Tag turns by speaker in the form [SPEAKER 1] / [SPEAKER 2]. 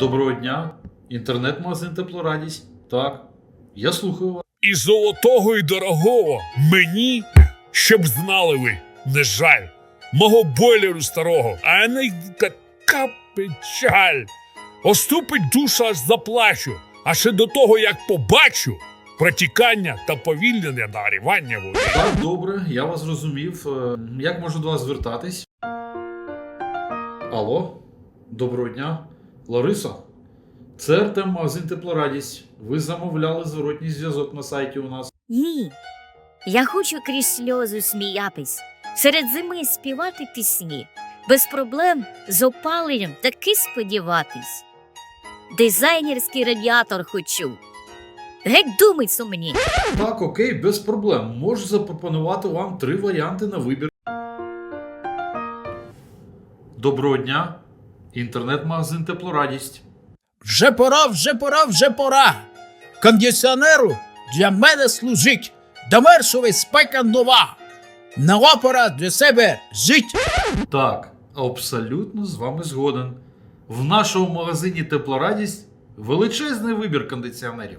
[SPEAKER 1] Доброго дня. Інтернет-магазин Теплорадість. Так. Я слухаю вас.
[SPEAKER 2] І золотого і дорогого мені, щоб знали ви, не жаль, мого бойлеру старого, а не така печаль. Оступить душа аж заплачу, а ще до того, як побачу протікання та повільнене нагрівання води.
[SPEAKER 1] Так, добре, я вас зрозумів. Е, Як можу до вас звертатись? Алло, доброго дня. Лариса, це Артем магазин Теплорадість. Ви замовляли зворотній зв'язок на сайті у нас.
[SPEAKER 3] Ні. Я хочу крізь сльози сміятись, серед зими співати пісні, без проблем з опаленням таки сподіватись. Дизайнерський радіатор хочу. Геть думай сумні.
[SPEAKER 1] Так, окей, без проблем. Можу запропонувати вам три варіанти на вибір. Доброго дня. Інтернет-магазин Теплорадість.
[SPEAKER 4] Вже пора, вже пора, вже пора. Кондиціонеру для мене служить. Домершовий спека нова. Нова пора для себе жить.
[SPEAKER 1] Так, абсолютно з вами згоден. В нашому магазині Теплорадість величезний вибір кондиціонерів.